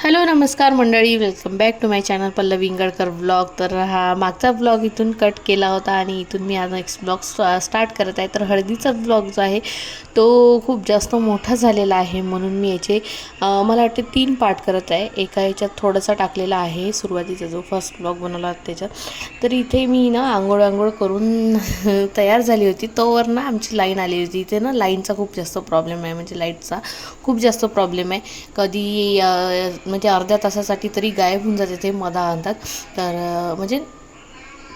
Hello नमस्कार मंडळी. Welcome back to my channel Pallavi Ingadkar blog तर हा मागचा ब्लॉग इथून कट केला होता आणि इथून मी आज नेक्स्ट ब्लॉग स्टार्ट करत आहे. तर हळदीचा ब्लॉग जो आहे तो खूप जास्त मोठा झालेला आहे म्हणून मी याचे मला वाटते तीन पार्ट करत आहे. एका याच्यात थोडासा टाकलेला आहे सुरुवातीचा जो फर्स्ट ब्लॉग बनवला होता त्याच्यात. तर इथे मी ना आंघोळ आंघोळ करून तयार झाली होती. तोवर ना आमची लाईन आली होती. इथे ना लाईनचा खूप जास्त प्रॉब्लेम आहे. म्हणजे लाईटचा खूप जास्त प्रॉब्लेम आहे. कधी म्हणजे अर्ध्या तासासाठी तरी गायब होऊन जाते ते मधा आणतात तर म्हणजे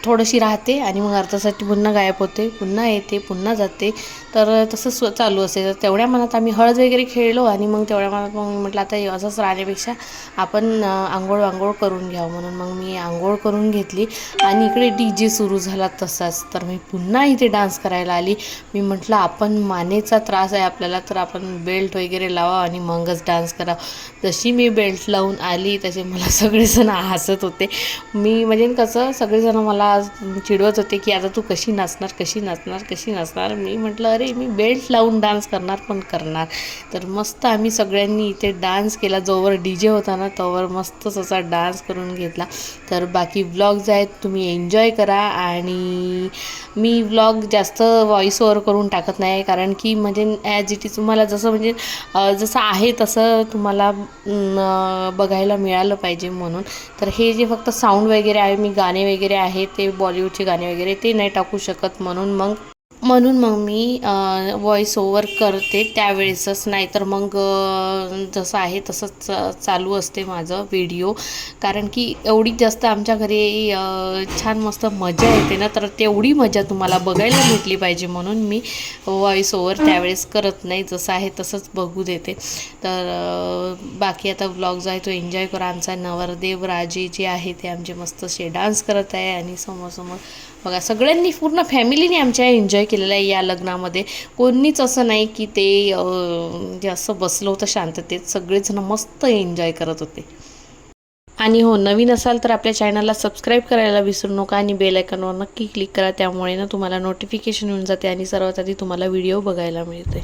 थोडीशी राहते आणि मग अर्धासाठी पुन्हा गायब होते पुन्हा येते पुन्हा जाते. तर तसं स्व चालू असते. तर तेवढ्या मनात आम्ही हळद वगैरे खेळलो आणि मग तेवढ्या मनात मग मी म्हटलं आता असंच राहण्यापेक्षा आपण आंघोळ आंघोळ करून घ्यावं म्हणून मग मी आंघोळ करून घेतली. आणि इकडे डी जे सुरू झाला तसाच. तर मी पुन्हा इथे डान्स करायला आली. मी म्हटलं आपण मानेचा त्रास आहे आपल्याला तर आपण बेल्ट वगैरे लावा आणि मगच डान्स करा. जशी मी बेल्ट लावून आली तसे मला सगळेजण हसत होते. मी म्हणजे कसं सगळेजण मला आज चिडवत होते की आता तू कशी नाचणार कशी नाचणार कशी नाचणार मी म्हटलं अरे मी बेल्ट लावून डान्स करणार पण करणार. तर मस्त आम्ही सगळ्यांनी इथे डान्स केला. जोवर डी जे होता ना तोवर मस्तच असा डान्स करून घेतला. तर बाकी व्लॉग्ज आहेत तुम्ही एन्जॉय करा. आणि मी व्लॉग जास्त व्हॉइस ओवर करून टाकत नाही कारण की म्हणजे ॲज इट इज तुम्हाला जसं म्हणजे जसं आहे तसं तुम्हाला बघायला मिळालं पाहिजे म्हणून. तर हे जे फक्त साऊंड वगैरे आहे मी गाणे वगैरे आहे ते बॉलिवूडचे गाणे वगैरे ते नाही टाकू शकत म्हणून मग म्हणून मग मी व्हॉइस ओवर करते त्यावेळेसच. नाही तर मग जसं आहे तसंच चालू असते माझं व्हिडिओ कारण की एवढी जास्त आमच्या घरी छान मस्त मजा येते ना तर तेवढी मजा तुम्हाला बघायला भेटली पाहिजे म्हणून मी व्हॉइस ओवर त्यावेळेस करत नाही. जसं आहे तसंच बघू देते. तर बाकी आता व्लॉग जो आहे तो एन्जॉय करा. आमचा नवरदेव राजे जे आहे ते आमचे मस्त असे डान्स करत आहे आणि समोर बघा सगळ्यांनी पूर्ण फॅमिलीने आमच्या एन्जॉय केलेलं आहे या लग्नामध्ये. कोणीच असं नाही की ते जे म्हणजे असं बसलं होतं शांततेत. सगळेजण मस्त एन्जॉय करत होते. आणि हो नवीन असाल तर आपल्या चॅनलला सबस्क्राईब करायला विसरू नका आणि बेल आयकॉनवर नक्की क्लिक करा. त्यामुळे ना तुम्हाला नोटिफिकेशन येऊन जाते आणि सर्वात आधी तुम्हाला व्हिडिओ बघायला मिळते.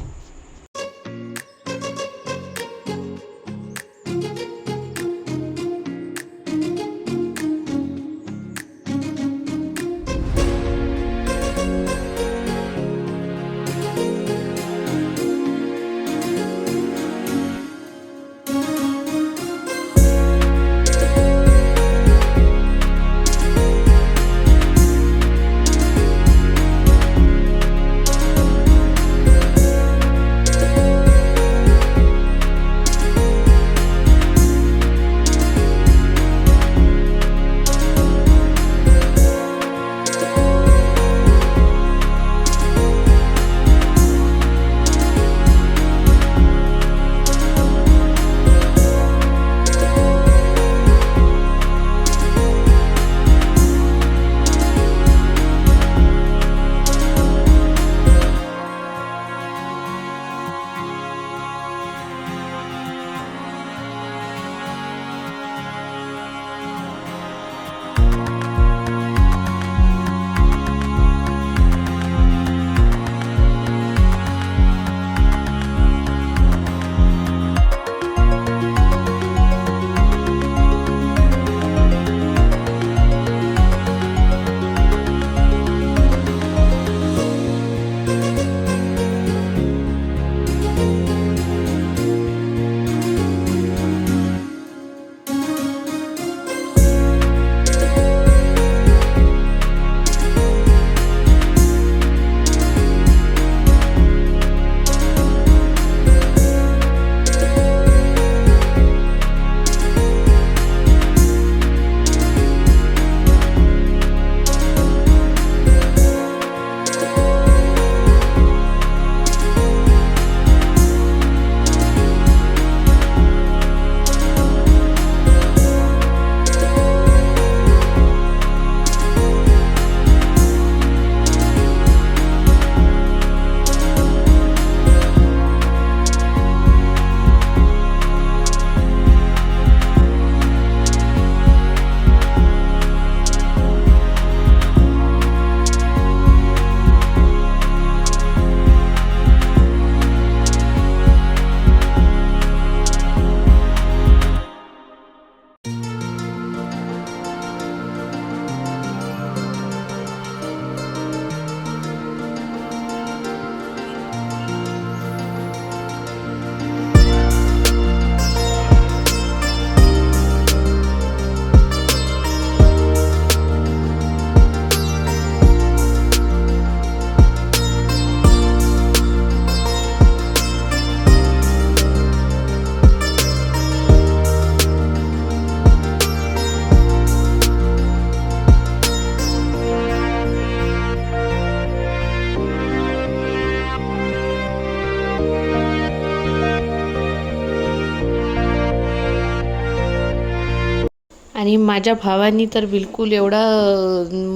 आणि माझ्या भावानी तर बिलकुल एवढा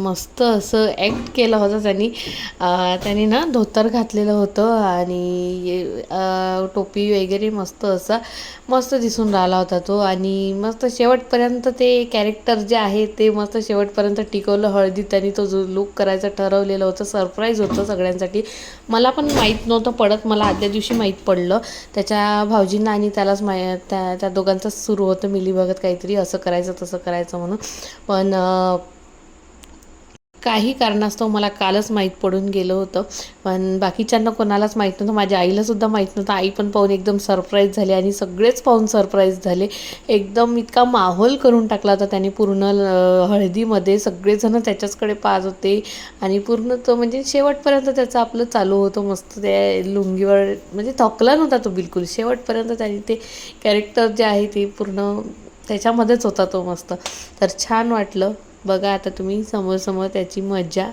मस्त असं ॲक्ट केलं होतं त्यांनी. त्यांनी ना धोतर घातलेलं होतं आणि टोपी वगैरे मस्त असा मस्त दिसून राहिला होता तो. आणि मस्त शेवटपर्यंत ते कॅरेक्टर जे आहे ते मस्त शेवटपर्यंत टिकवलं हळदीत त्यांनी तो जो लुक करायचं ठरवलेलं होतं सरप्राईज होतं सगळ्यांसाठी. मला पण माहीत नव्हतं पडत मला आदल्या दिवशी माहीत पडलं. त्याच्या भाऊजींना आणि त्यालाच माय त्या त्या दोघांचंच सुरू होतं मिली बघत काहीतरी असं करायचं तसं. करायचं म्हणून. पण काही कारणास्तव मला कालच माहीत पडून गेलं होतं. पण बाकीच्यांना कोणालाच माहीत नव्हतं. माझ्या आईलासुद्धा माहीत नव्हतं. आई पण पाहून एकदम सरप्राईज झाली आणि सगळेच पाहून सरप्राईज झाले. एकदम इतका माहोल करून टाकला होता त्याने पूर्ण हळदीमध्ये. सगळेजण त्याच्याचकडे पाहत होते. आणि पूर्ण तो म्हणजे शेवटपर्यंत त्याचं आपलं चालू होतं. मस्त त्या लुंगीवर म्हणजे थकला नव्हता तो बिलकुल. शेवटपर्यंत त्याने ते कॅरेक्टर जे आहे ते पूर्ण त्याच्यामध्येच होता तो मस्त. तर छान वाटलं. बघा आता तुम्ही समोर समोर त्याची मजा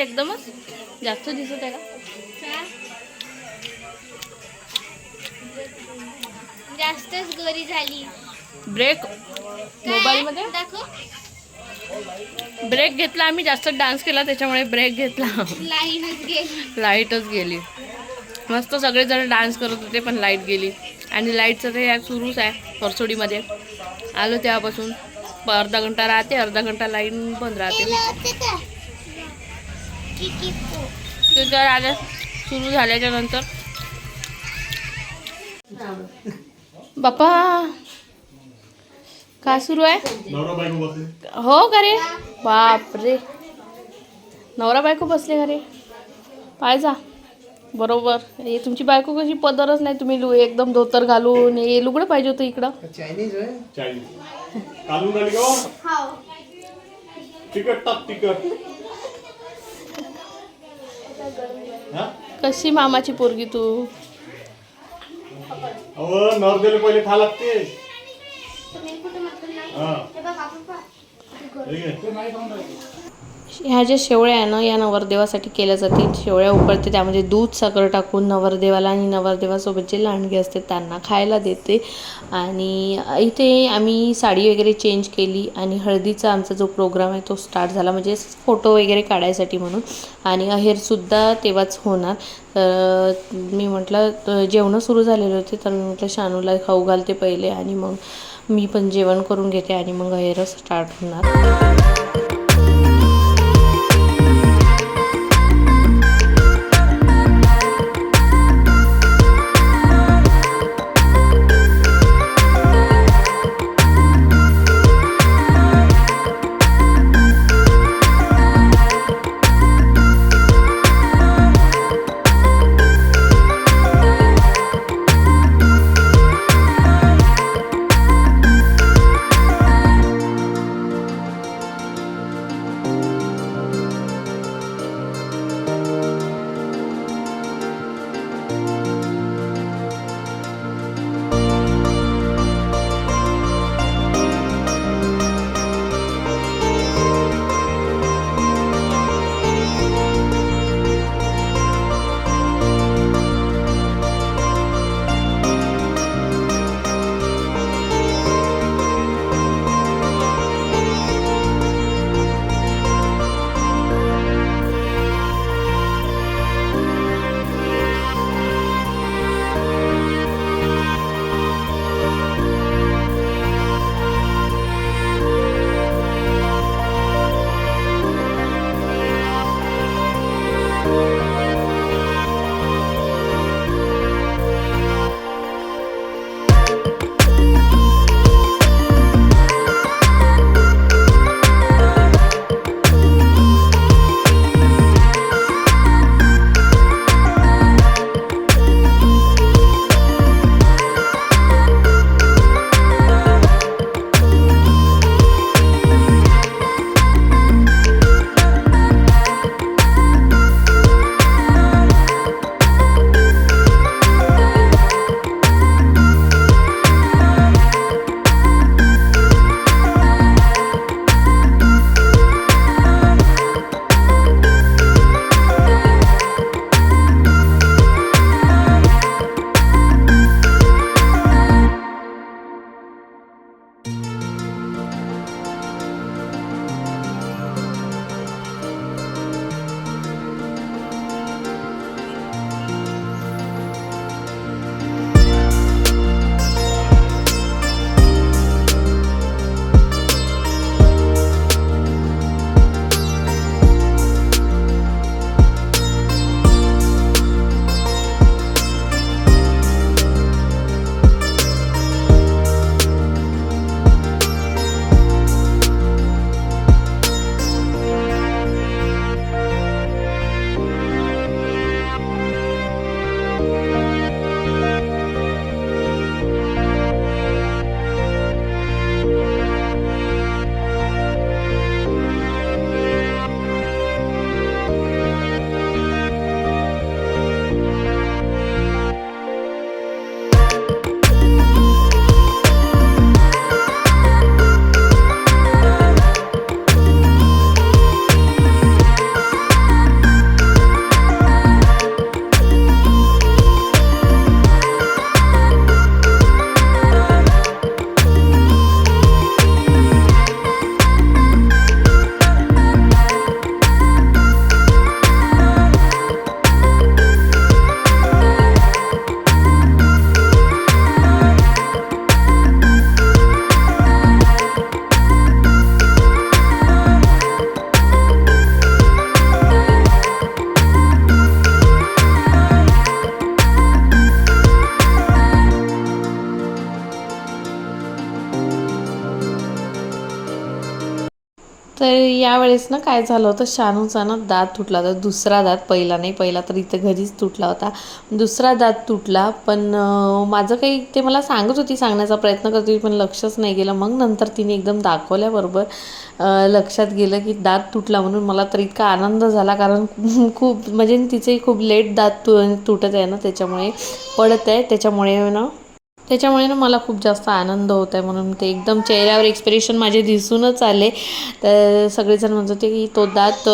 आहे एकदमच? जास्त दिसत आहे का? जास्तच गोरी झाली. ब्रेक मोबाईलमध्ये? दाखव. ब्रेक घेतला आम्ही जास्त डान्स केला त्याच्यामुळे ब्रेक घेतला. गेली. लाईटच गेली. मस्त सगळेजण डान्स करत होते पण लाइट गेली. आणि लाईटचं ते या सुरूच आहे परसोडीमध्ये आलो तेव्हापासून. अर्धा घंटा राहते अर्धा घंटा लाईन बंद राहते. केलं होते का किती पो. ते जर आल्या सुरू झाल्याच्यानंतर. बापा काय सुरू आहे? नवरा बायको बसले. हो का रे बापरे. नवरा बायको बसले का रे पाय जा. बरोबर. हे तुमची बायको कशी पदरच नाही. तुम्ही लु एकदम धोतर घालून. हे लुगडं पाहिजे होतं इकडं. चायनीज कालून आली का हाव. तिकट टाक तिकट हा कशी मामाची पोरगी तू? अहो नवरदेले पहिले खा लागते. हा. ह्या ज्या शेवळ्या आहे ना या नवरदेवासाठी केल्या जातील. शेवळ्या उकळते त्यामध्ये दूध साखर टाकून नवरदेवाला आणि नवरदेवासोबत जे लांडगे असते त्यांना खायला देते. आणि इथे आम्ही साडी वगैरे चेंज केली आणि हळदीचा आमचा जो प्रोग्राम आहे तो स्टार्ट झाला. म्हणजे फोटो वगैरे काढायसाठी म्हणून. आणि अहेरसुद्धा तेव्हाच होणार. तर मी म्हटलं जेवणं सुरू झालेले होते तर मी म्हटलं शानूला खाऊ घालते पहिले. आणि मग मी पण जेवण करून घेते आणि मग अहेर स्टार्ट होणार. यावेळेस ना काय झालं होतं शानूचा ना दात तुटला होता दुसरा दात पहिला नाही पहिला तर इथं घरीच तुटला होता. दुसरा दात तुटला पण माझं काही ते मला सांगत होती सांगण्याचा प्रयत्न करत होती पण लक्षच नाही गेलं. मग नंतर तिने एकदम दाखवल्याबरोबर लक्षात गेलं की दात तुटला म्हणून मला तर इतका आनंद झाला कारण खूप म्हणजे तिचे खूप लेट दात तु तुटत आहे ना त्याच्यामुळे पडत आहे. त्याच्यामुळे ना त्याच्यामुळे ना मला खूप जास्त आनंद होत आहे म्हणून ते एकदम चेहऱ्यावर एक्सप्रेशन माझे दिसूनच आले. तर सगळेजण म्हणत होते की तो दात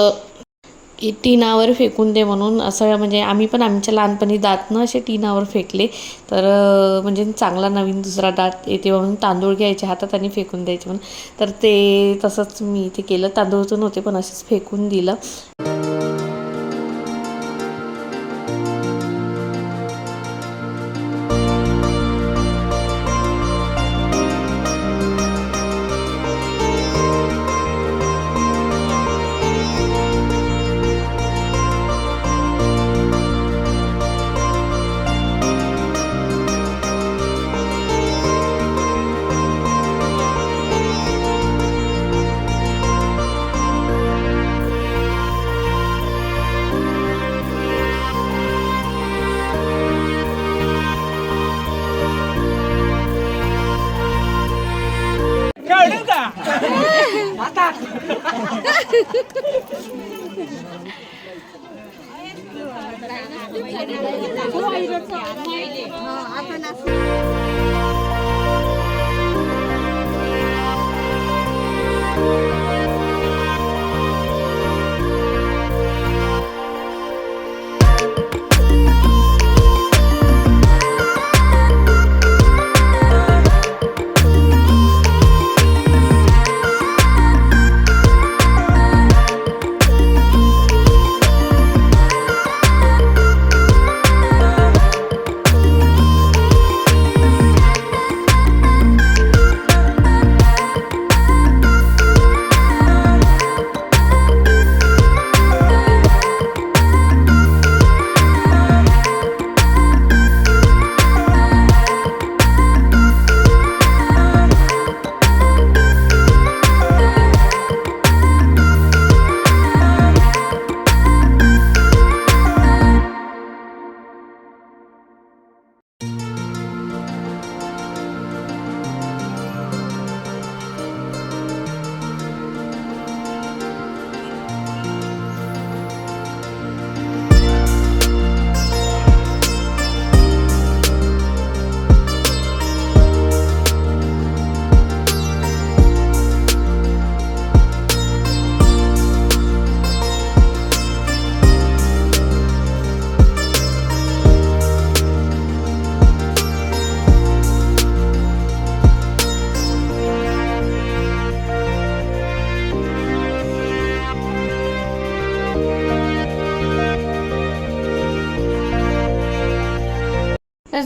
की टिनावर फेकून दे म्हणून असं म्हणजे आम्ही पण आमच्या लहानपणी दात ना असे टिनावर फेकले. तर म्हणजे चांगला नवीन दुसरा दात येते म्हणून तांदूळ घ्यायचे हातात आणि फेकून द्यायचे म्हणून. तर ते तसंच मी ते केलं. तांदूळचं नव्हते पण असेच फेकून दिलं. तर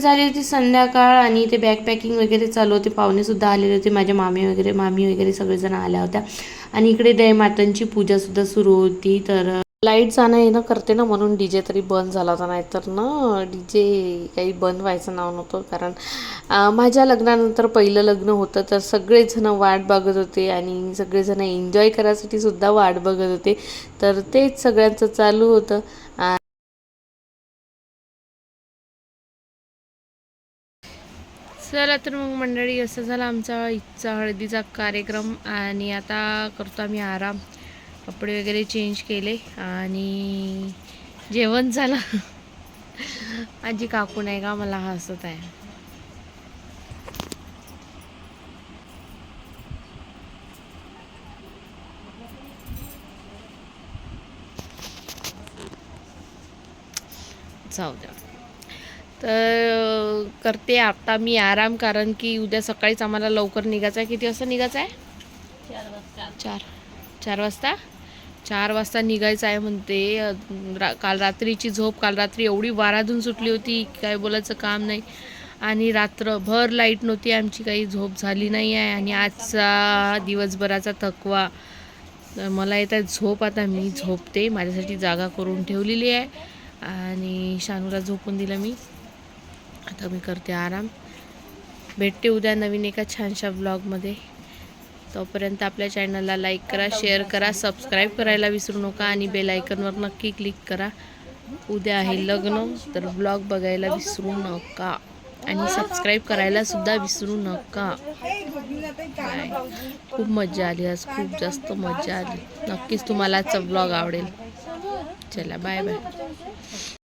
झाली होती संध्याकाळ आणि ते बॅकपॅकिंग वगैरे चालू होते. पाहुणेसुद्धा आलेले होते. माझ्या मामी वगैरे मामी वगैरे सगळेजण आल्या होत्या. आणि इकडे देवमातांची पूजासुद्धा सुरू होती. तर लाइट जाणं येणं करते ना म्हणून डी जे तरी बंद झाला होता. नाहीतर ना डी जे काही बंद व्हायचं नाव नव्हतं. कारण माझ्या लग्नानंतर पहिलं लग्न होतं. तर सगळेजण वाट बघत होते आणि सगळेजण एन्जॉय करायसाठी सुद्धा वाट बघत होते. तर तेच सगळ्यांचं चालू होतं. चला तर मग मंडळी असं झाला आमचा इच्छा हळदीचा कार्यक्रम आणि आता करतो आम्ही आराम. कपडे वगैरे चेंज केले आणि जेवण झालं. माझी काकू नाही का मला हसत आहे. जाऊ द्या. तर करते आता मी आराम कारण की उद्या सकाळीच आम्हाला लवकर निघायचं आहे. किती वाजता निघायचं आहे? चार चार. वाजता? चार वाजता निघायचं आहे म्हणते. रा काल रात्रीची झोप काल रात्री एवढी वाराधून सुटली होती काय बोलायचं काम नाही. आणि रात्रभर लाइट नव्हती आमची काही झोप झाली नाही आहे. आणि आजचा दिवसभराचा थकवा. मला येत आहे झोप. आता मी झोपते. माझ्यासाठी जागा करून ठेवलेली आहे. आणि शानूला झोपून दिलं मी. आता मी करते आराम. भेटते उद्या नवीन एका छानशा ब्लॉगमध्ये तोपर्यंत आपल्या चॅनलला लाईक करा शेअर करा सबस्क्राईब करायला विसरू नका आणि बेल आयकनवर नक्की क्लिक करा. उद्या आहे लग्न तर ब्लॉग बघायला विसरू नका आणि सबस्क्राईब करायला सुद्धा विसरू नका. बाय. खूप मजा आली आज खूप जास्त मजा आली. नक्कीच तुम्हाला आजचा ब्लॉग आवडेल. चला बाय बाय